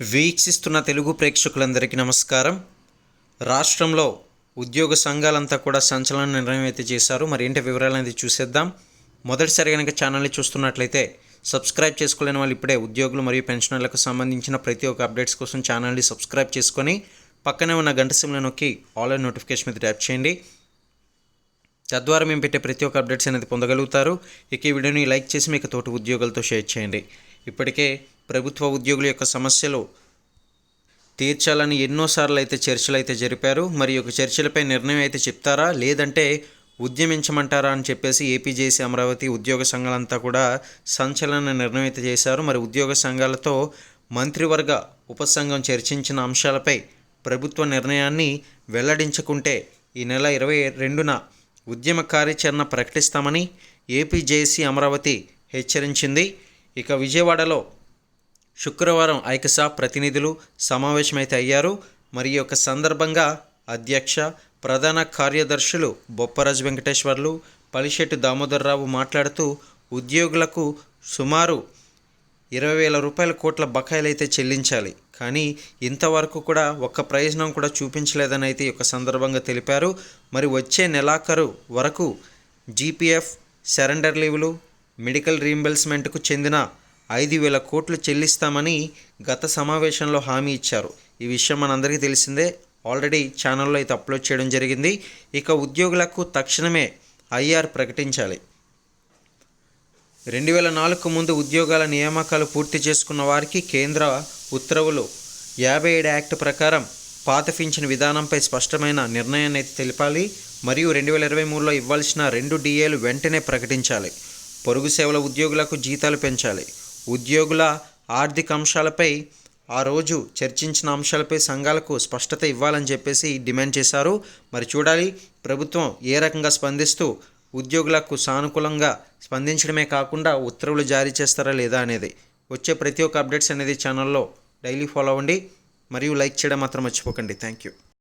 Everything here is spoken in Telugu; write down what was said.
వీక్షిస్తున్న తెలుగు ప్రేక్షకులందరికీ నమస్కారం. రాష్ట్రంలో ఉద్యోగ సంఘాలంతా కూడా సంచలన నిర్ణయం అయితే చేశారు. మరి ఏంటి వివరాలు అనేది చూసేద్దాం. మొదటిసారి కనుక ఛానల్ని చూస్తున్నట్లయితే సబ్స్క్రైబ్ చేసుకోలేని వాళ్ళు ఇప్పుడే ఉద్యోగులు మరియు పెన్షనర్లకు సంబంధించిన ప్రతి ఒక్క అప్డేట్స్ కోసం ఛానల్ని సబ్స్క్రైబ్ చేసుకొని పక్కనే ఉన్న గంట సిమ్లో నొక్కి ఆన్లైన్ నోటిఫికేషన్ మీద ట్యాప్ చేయండి. తద్వారా మేము పెట్టే ప్రతి ఒక్క అప్డేట్స్ అనేది పొందగలుగుతారు. ఇక ఈ వీడియోని లైక్ చేసి మీకు తోటి ఉద్యోగులతో షేర్ చేయండి. ఇప్పటికే ప్రభుత్వ ఉద్యోగుల యొక్క సమస్యలు తీర్చాలని ఎన్నోసార్లు అయితే చర్చలు అయితే జరిపారు మరి ఒక యొక్క చర్చలపై నిర్ణయం అయితే చెప్తారా? లేదంటే ఉద్యమించమంటారా అని చెప్పేసి ఏపీజేసీ అమరావతి ఉద్యోగ సంఘాలంతా కూడా సంచలన నిర్ణయం అయితే చేశారు. మరి ఉద్యోగ సంఘాలతో మంత్రివర్గ ఉపసంఘం చర్చించిన అంశాలపై ప్రభుత్వ నిర్ణయాన్ని వెల్లడించకుంటే ఈ నెల ఇరవై రెండున ఉద్యమ కార్యాచరణ ప్రకటిస్తామని ఏపీజేసీ అమరావతి హెచ్చరించింది. ఇక విజయవాడలో శుక్రవారం ఐకసా ప్రతినిధులు సమావేశమైతే అయ్యారు. మరి ఈ యొక్క సందర్భంగా అధ్యక్ష ప్రధాన కార్యదర్శులు బొప్పరాజు వెంకటేశ్వర్లు పలిశెట్టి దామోదర్రావు మాట్లాడుతూ ఉద్యోగులకు సుమారు ఇరవై వేల రూపాయల కోట్ల బకాయిలు అయితే చెల్లించాలి. కానీ ఇంతవరకు కూడా ఒక్క ప్రయోజనం కూడా చూపించలేదని అయితే ఈ యొక్క సందర్భంగా తెలిపారు. మరి వచ్చే నెలాఖరు వరకు జీపీఎఫ్ సరెండర్ లీవులు మెడికల్ రీంబర్స్మెంట్కు చెందిన ఐదు వేల కోట్లు చెల్లిస్తామని గత సమావేశంలో హామీ ఇచ్చారు. ఈ విషయం మనందరికీ తెలిసిందే. ఆల్రెడీ ఛానల్లో అయితే అప్లోడ్ చేయడం జరిగింది. ఇక ఉద్యోగులకు తక్షణమే ఐఆర్ ప్రకటించాలి. రెండు వేల నాలుగు ముందు ఉద్యోగాల నియామకాలు పూర్తి చేసుకున్న వారికి కేంద్ర ఉత్తర్వులు. యాభై ఏడు యాక్ట్ ప్రకారం పాత పింఛన్ విధానంపై స్పష్టమైన నిర్ణయాన్ని అయితే తెలిపాలి. మరియు రెండు వేల ఇరవై మూడులో ఇవ్వాల్సిన రెండు డిఏలు వెంటనే ప్రకటించాలి. పొరుగు సేవల ఉద్యోగులకు జీతాలు పెంచాలి. ఉద్యోగుల ఆర్థిక అంశాలపై ఆ రోజు చర్చించిన అంశాలపై సంఘాలకు స్పష్టత ఇవ్వాలని చెప్పేసి డిమాండ్ చేశారు. మరి చూడాలి ప్రభుత్వం ఏ రకంగా స్పందిస్తూ ఉద్యోగులకు సానుకూలంగా స్పందించడమే కాకుండా ఉత్తర్వులు జారీ చేస్తారా లేదా అనేది. వచ్చే ప్రతి ఒక్క అప్డేట్స్ అనేది ఛానల్లో డైలీ ఫాలో అవ్వండి. మరియు లైక్ చేయడం మాత్రం మర్చిపోకండి. Thank you.